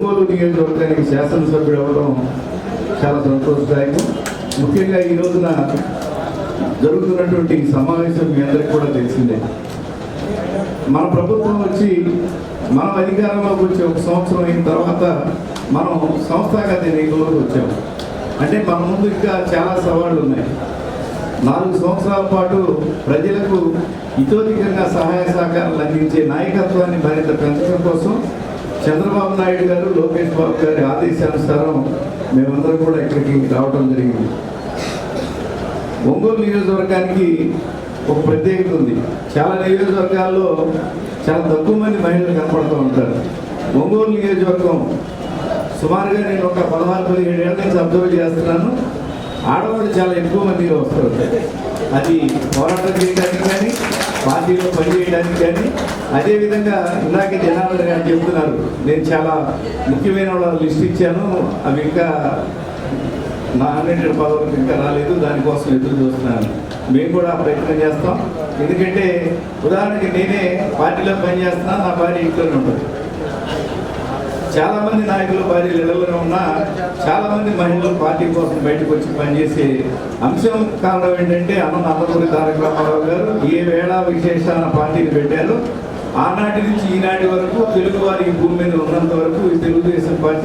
ఒంగోలు నియోజకవర్గానికి శాసనసభ్యుడు అవ్వడం చాలా సంతోషదాయకం. ముఖ్యంగా ఈ రోజున జరుగుతున్నటువంటి సమావేశం మీ అందరికీ కూడా తెలిసిందే. మన ప్రభుత్వం వచ్చి మనం అధికారంలోకి వచ్చి ఒక సంవత్సరం అయిన తర్వాత మనం సంస్థాగత ఎన్నికల్లోకి వచ్చాము. అంటే మన ముందు ఇంకా చాలా సవాళ్ళు ఉన్నాయి. నాలుగు సంవత్సరాల పాటు ప్రజలకు ఇతోధికంగా సహాయ సహకారాలు అందించే నాయకత్వాన్ని మరింత పెంచడం కోసం చంద్రబాబు నాయుడు గారు లోకేష్ బాబు గారి ఆదేశానుసారం మేమందరం కూడా ఇక్కడికి రావడం జరిగింది. ఒంగోలు నియోజకవర్గానికి ఒక ప్రత్యేకత ఉంది. చాలా నియోజకవర్గాల్లో చాలా తక్కువ మంది మహిళలు కనపడుతూ ఉంటారు. ఒంగోలు నియోజకవర్గం సుమారుగా నేను ఒక పదహారు పదిహేడు ఏళ్ళ నుంచి అబ్జర్వ్ చేస్తున్నాను. ఆడవాళ్ళు చాలా ఎక్కువ మందిగా వస్తారు. అది పోరాటం చేయడానికి కానీ పార్టీలో పనిచేయడానికి కానీ అదేవిధంగా ఇందాక జనార్దన్ గారు చెప్తున్నారు. నేను చాలా ముఖ్యమైన వాళ్ళ లిస్ట్ ఇచ్చాను. అవి ఇంకా నా హండ్రెడ్ పదవులకు ఇంకా రాలేదు. దానికోసం ఎదురు చూస్తున్నాను. మేము కూడా ప్రయత్నం చేస్తాం. ఎందుకంటే ఉదాహరణకి నేనే పార్టీలో పనిచేస్తున్నా నా భార్య ఇంట్లోనే ఉంటుంది. చాలా మంది నాయకులు భార్యలు ఇళ్ళలోనే ఉన్నా చాలా మంది మహిళలు పార్టీ కోసం బయటకు వచ్చి పనిచేసే అంశం కారణం ఏంటంటే అన్న నందమూరి తారక రామారావు గారు ఏ వేళ విశేషాన పార్టీని పెట్టారు ఆనాటి నుంచి ఈనాటి వరకు తెలుగు వారి భూమి మీద ఉన్నంత వరకు ఈ తెలుగుదేశం పార్టీ